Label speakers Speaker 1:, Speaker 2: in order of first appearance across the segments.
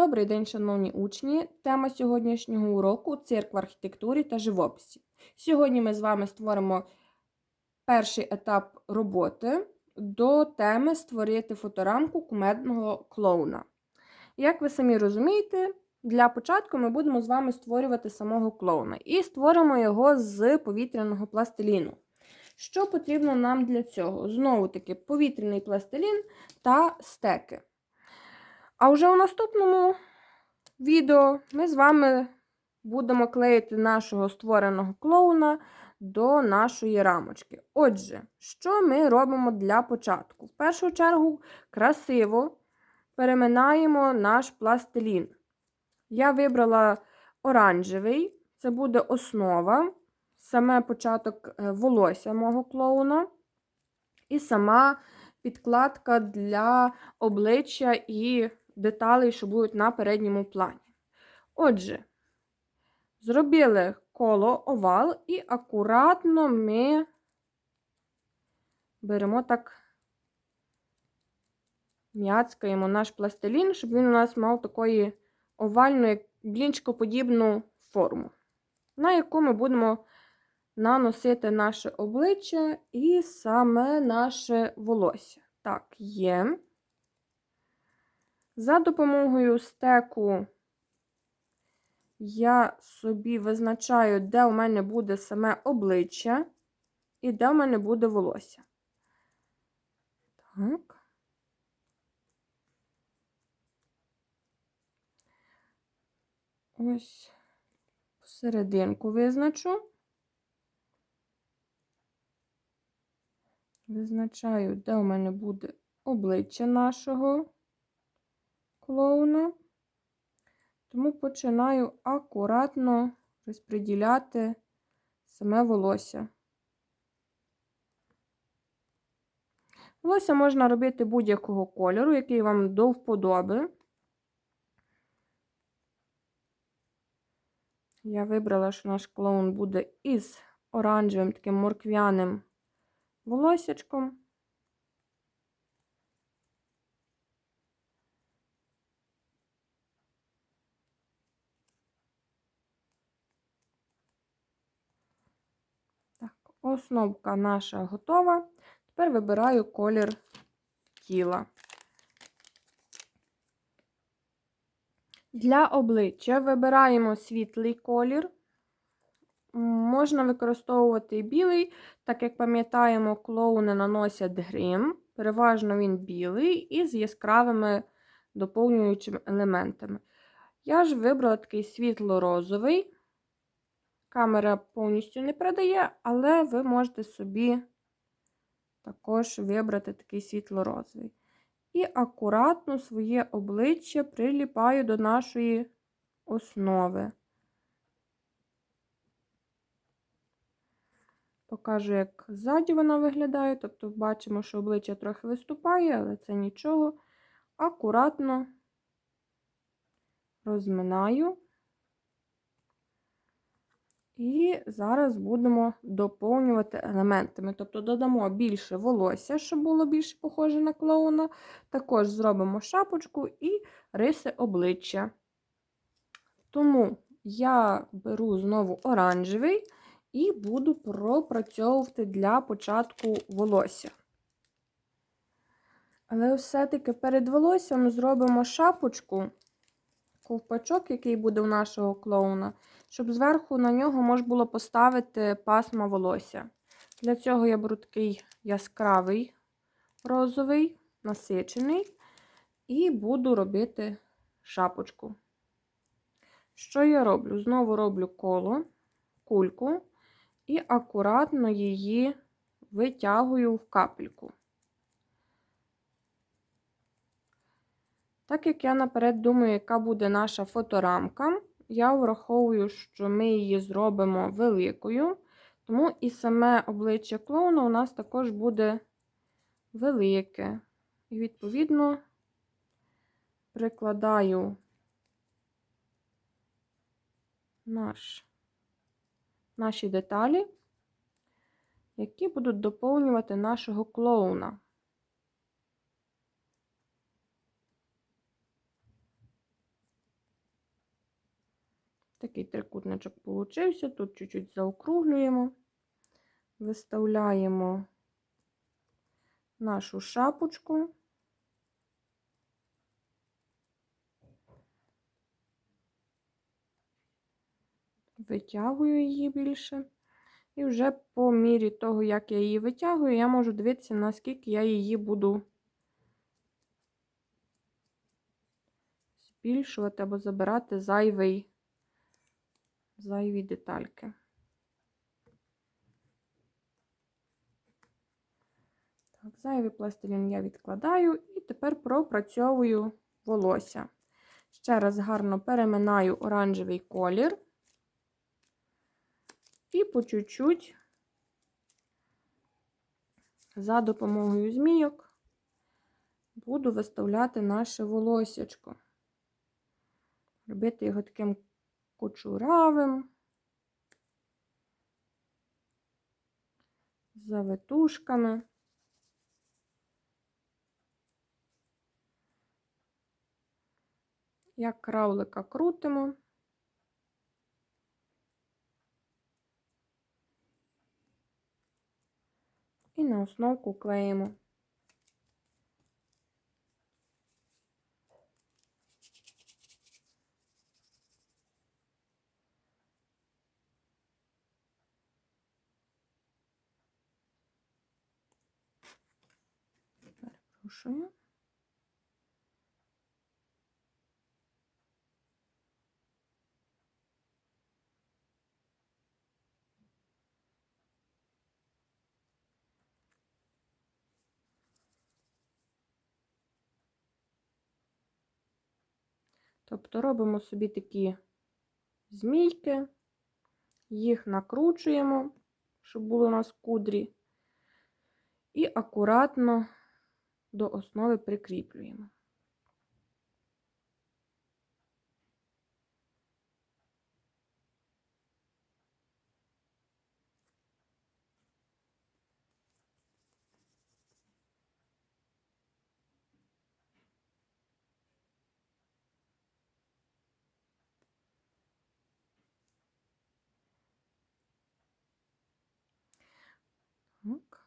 Speaker 1: Добрий день, шановні учні! Тема сьогоднішнього уроку цирк в архітектурі та живописі. Сьогодні ми з вами створимо перший етап роботи до теми Створити фоторамку кумедного клоуна. Як ви самі розумієте, для початку ми будемо з вами створювати самого клоуна і створимо його з повітряного пластиліну. Що потрібно нам для цього? Знову таки, повітряний пластилін та стеки. А вже у наступному відео ми з вами будемо клеїти нашого створеного клоуна до нашої рамочки. Отже, що ми робимо для початку? В першу чергу красиво переминаємо наш пластилін. Я вибрала оранжевий, це буде основа, саме початок е, волосся мого клоуна. І сама підкладка для обличчя і деталей, що будуть на передньому плані. Отже, зробили коло овал і акуратно ми беремо так, м'яцкаємо наш пластилін, щоб він у нас мав такої овальну, блінчкоподібну форму, на яку ми будемо наносити наше обличчя і саме наше волосся. Так, є. За допомогою стеку я собі визначаю, де у мене буде саме обличчя і де у мене буде волосся. Так. Ось серединку визначу. Визначаю, де у мене буде обличчя нашого клоуна. Тому починаю акуратно розподіляти саме волосся. Волосся можна робити будь-якого кольору, який вам до вподоби. Я вибрала, що наш клоун буде із оранжевим таким морквяним волосячком. Так, основка наша готова. Тепер вибираю колір тіла. Для обличчя вибираємо світлий колір. Можна використовувати білий, так як пам'ятаємо, клоуни наносять грим. Переважно він білий і з яскравими доповнюючими елементами. Я ж вибрала такий світло-розовий. Камера повністю не передає, але ви можете собі також вибрати такий світло-розовий. І акуратно своє обличчя приліпаю до нашої основи. Покажу, як ззаді вона виглядає. Тобто, бачимо, що обличчя трохи виступає, але це нічого. Акуратно розминаю. І зараз будемо доповнювати елементами. Тобто додамо більше волосся, щоб було більше похоже на клоуна. Також зробимо шапочку і риси обличчя. Тому я беру знову оранжевий і буду пропрацьовувати для початку волосся. Але все-таки перед волоссям зробимо шапочку, ковпачок, який буде у нашого клоуна, щоб зверху на нього можна було поставити пасма волосся. Для цього я беру такий яскравий розовий, насичений, і буду робити шапочку. Що я роблю? Знову роблю коло, кульку і акуратно її витягую в капельку. Так як я наперед думаю, яка буде наша фоторамка, я враховую, що ми її зробимо великою, тому і саме обличчя клоуна у нас також буде велике. І, відповідно, прикладаю наш наші деталі, які будуть доповнювати нашого клоуна. Такий трикутничок получився. Тут чуть-чуть заокруглюємо, виставляємо нашу шапочку. Витягую її більше. І вже по мірі того, як я її витягую, я можу дивитися, наскільки я її буду збільшувати або забирати зайвий, зайві детальки. Так, зайвий пластилін я відкладаю і тепер пропрацьовую волосся. Ще раз гарно переминаю оранжевий колір. І по чуть-чуть за допомогою змійок буду виставляти наше волосячко. Робити його таким кучуравим, завитушками. Як кравлика крутимо. І на основку клеїмо. Перепрошую. Тобто робимо собі такі змійки, їх накручуємо, щоб було у нас кудрі, і акуратно до основи прикріплюємо. Так.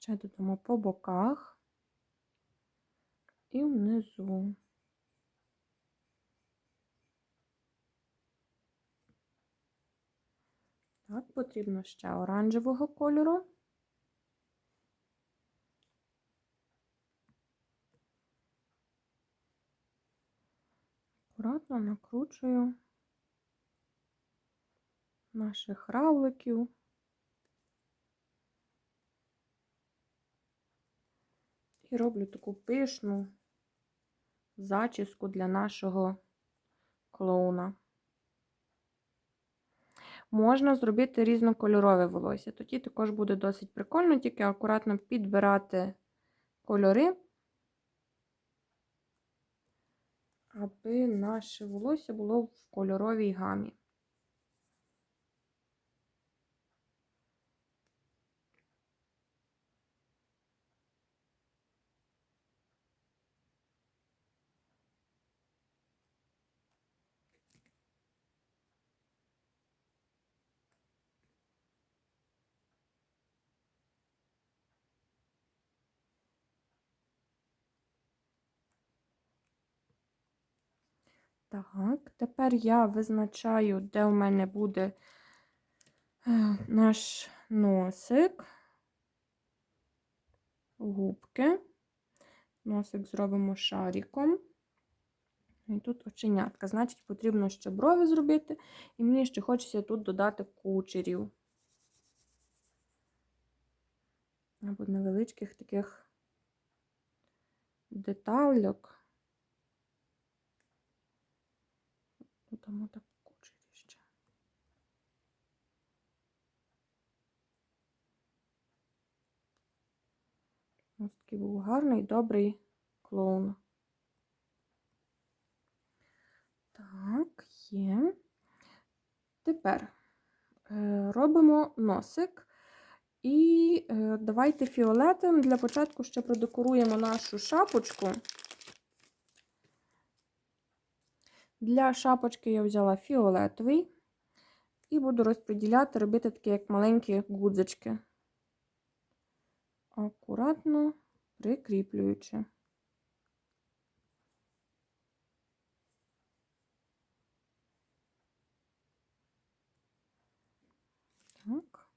Speaker 1: Ще додамо по боках і внизу. Так, потрібно ще оранжевого кольору. Акуратно накручую наших равликів. І роблю таку пишну зачіску для нашого клоуна. Можна зробити різнокольорове волосся. Тоді також буде досить прикольно, тільки акуратно підбирати кольори, аби наше волосся було в кольоровій гамі. Так, тепер я визначаю, де у мене буде е, наш носик, губки. Носик зробимо шариком. І тут оченятка. Значить, потрібно ще брови зробити. І мені ще хочеться тут додати кучерів. або невеличких таких детальок. Додамо так кучері ще. Ось такий був гарний, добрий клоун. Так, є. Тепер е, робимо носик. І е, давайте фіолетом для початку ще продекоруємо нашу шапочку. Для шапочки я взяла фіолетовий і буду розподіляти, робити такі, як маленькі гудзочки. Акуратно прикріплюючи. Так.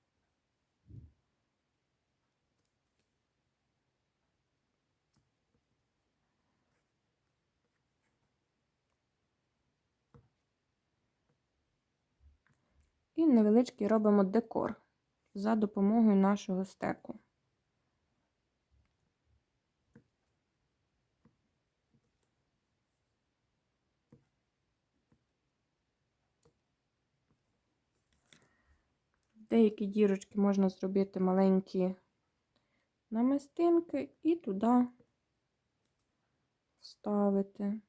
Speaker 1: І невеличкий робимо декор за допомогою нашого стеку. Деякі дірочки можна зробити маленькі намистинки і туди вставити.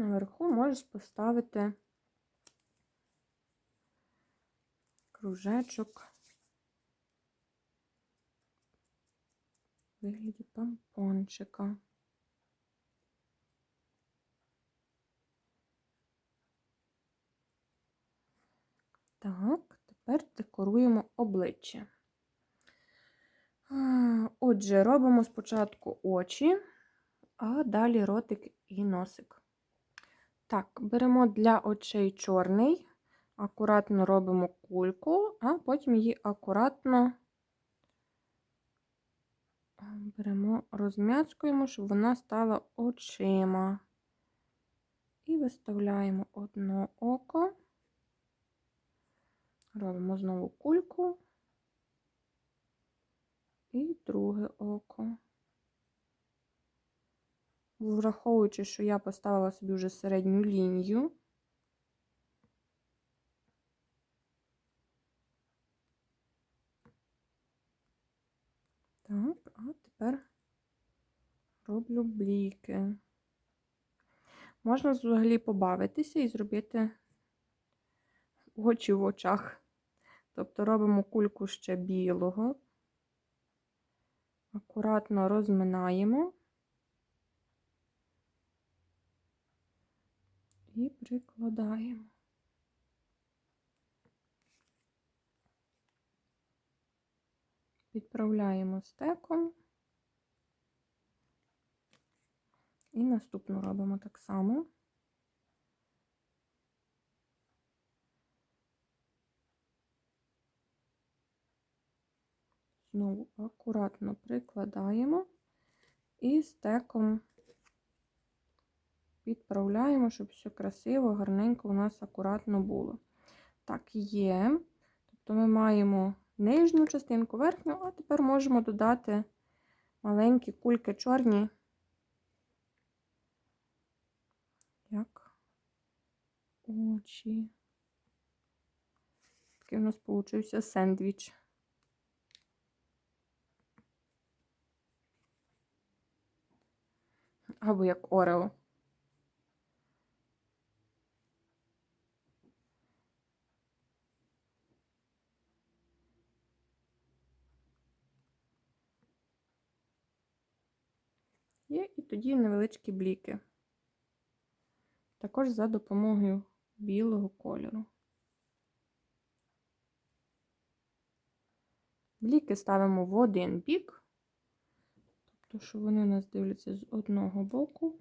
Speaker 1: Наверху можеш поставити кружечок в вигляді помпончика. Так, тепер декоруємо обличчя. Отже, робимо спочатку очі, а далі ротик і носик. Так, беремо для очей чорний, акуратно робимо кульку, а потім її акуратно беремо, розм'яцькуємо, щоб вона стала очима. І виставляємо одне око, робимо знову кульку і друге око. Враховуючи, що я поставила собі вже середню лінію. Так, а тепер роблю бліки. Можна взагалі побавитися і зробити очі в очах. Тобто робимо кульку ще білого, акуратно розминаємо. І прикладаємо. Підправляємо стеком. І наступну робимо так само. Знову акуратно прикладаємо і стеком підправляємо, щоб все красиво, гарненько у нас акуратно було. Так, є. Тобто ми маємо нижню частинку, верхню, а тепер можемо додати маленькі кульки чорні, як очі. Такий у нас получився сендвіч. Або як орео. тоді невеличкі бліки. Також за допомогою білого кольору. Бліки ставимо в один бік, тобто, що вони у нас дивляться з одного боку.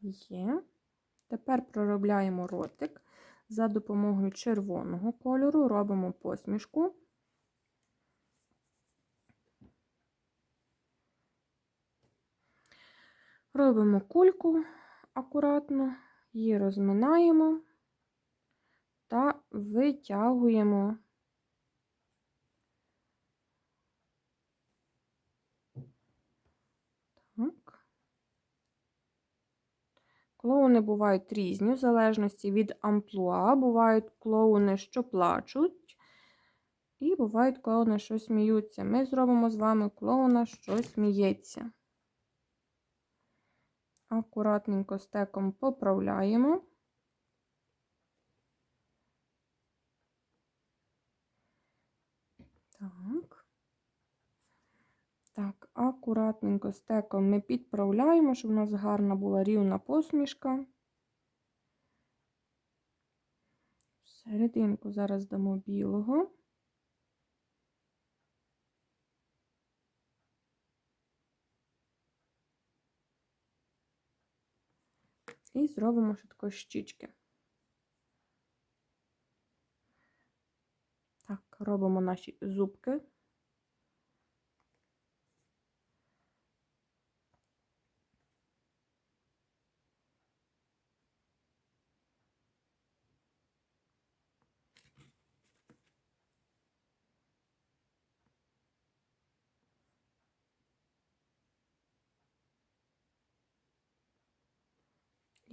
Speaker 1: Є. Тепер проробляємо ротик. За допомогою червоного кольору робимо посмішку. Робимо кульку акуратно, її розминаємо та витягуємо. Так. Клоуни бувають різні, в залежності від амплуа. Бувають клоуни, що плачуть, і бувають клоуни, що сміються. Ми зробимо з вами клоуна, що сміється. Акуратненько стеком поправляємо. Так. Так, акуратненько стеком ми підправляємо, щоб у нас гарна була рівна посмішка. Серединку зараз дамо білого. І зробимо ще такої щічки. Так, робимо наші зубки.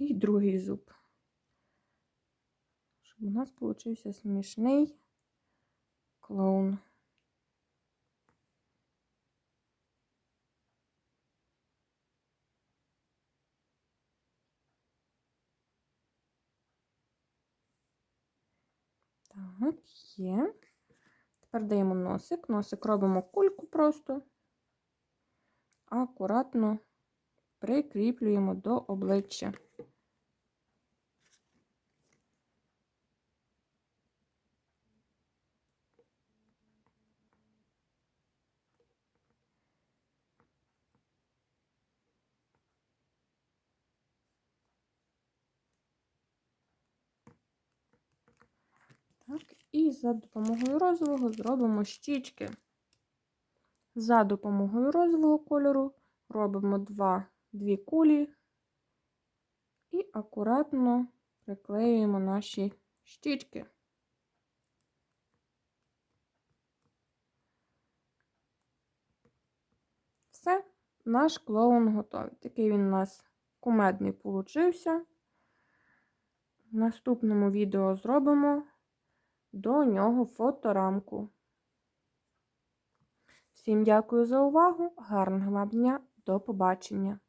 Speaker 1: І другий зуб. Щоб у нас получився смішний клоун. Так, є. Тепер даємо носик. Носик робимо кульку просто, акуратно прикріплюємо до обличчя. Так, і за допомогою розового зробимо щічки. За допомогою розового кольору робимо два, дві кулі і акуратно приклеюємо наші щічки. Все, наш клоун готовий. Такий він у нас кумедний получився. В наступному відео зробимо до нього фоторамку. Всім дякую за увагу, гарного вам дня, до побачення!